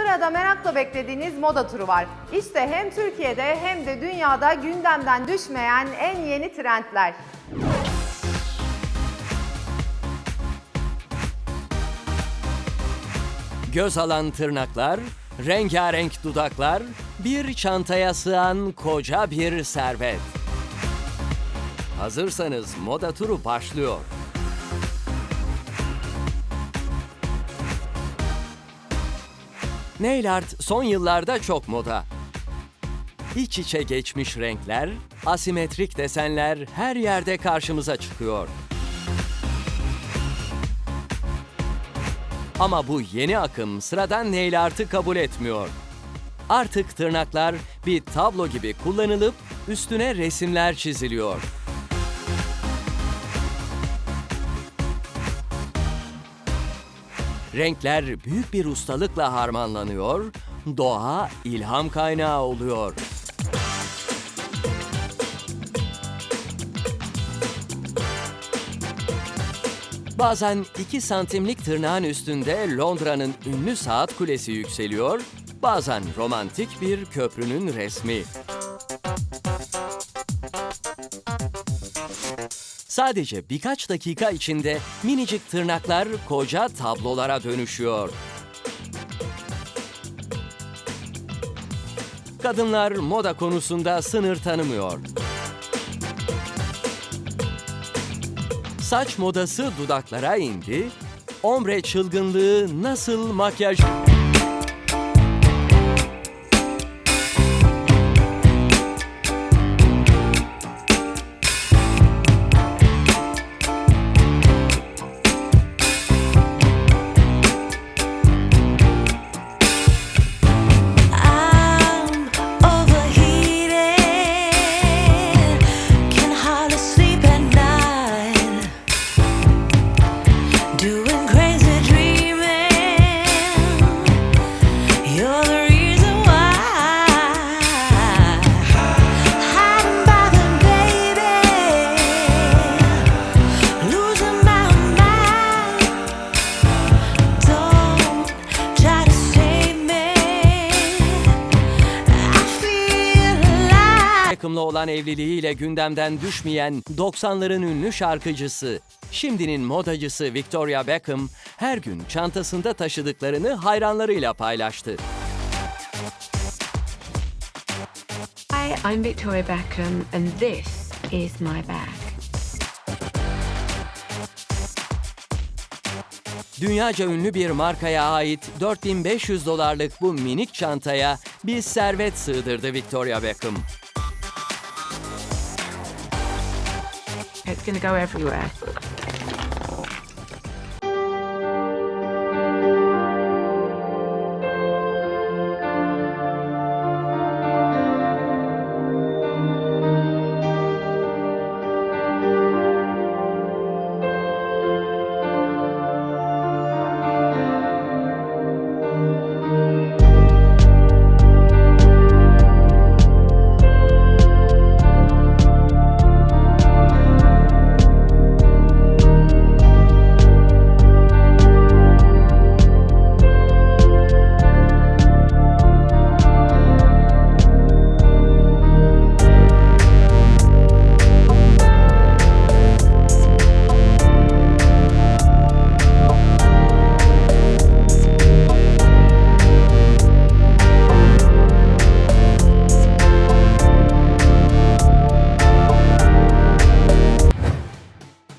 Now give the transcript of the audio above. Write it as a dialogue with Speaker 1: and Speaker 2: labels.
Speaker 1: Sırada merakla beklediğiniz moda turu var. İşte hem Türkiye'de hem de dünyada gündemden düşmeyen en yeni trendler.
Speaker 2: Göz alan tırnaklar, rengarenk dudaklar, bir çantaya sığan koca bir servet. Hazırsanız moda turu başlıyor. Nail art son yıllarda çok moda. İç içe geçmiş renkler, asimetrik desenler her yerde karşımıza çıkıyor. Ama bu yeni akım sıradan nail art'ı kabul etmiyor. Artık tırnaklar bir tablo gibi kullanılıp üstüne resimler çiziliyor. Renkler büyük bir ustalıkla harmanlanıyor, doğa ilham kaynağı oluyor. Bazen 2 santimlik tırnağın üstünde Londra'nın ünlü saat kulesi yükseliyor, bazen romantik bir köprünün resmi. Sadece birkaç dakika içinde minicik tırnaklar koca tablolara dönüşüyor. Kadınlar moda konusunda sınır tanımıyor. Saç modası dudaklara indi. Ombre çılgınlığı nasıl makyaj... Beckham'la olan evliliğiyle gündemden düşmeyen 90'ların ünlü şarkıcısı, şimdinin modacısı Victoria Beckham her gün çantasında taşıdıklarını hayranlarıyla paylaştı.
Speaker 3: Hi, I'm Victoria Beckham, and this is my bag.
Speaker 2: Dünyaca ünlü bir markaya ait 4500 dolarlık bu minik çantaya bir servet sığdırdı Victoria Beckham.
Speaker 3: It's gonna go everywhere.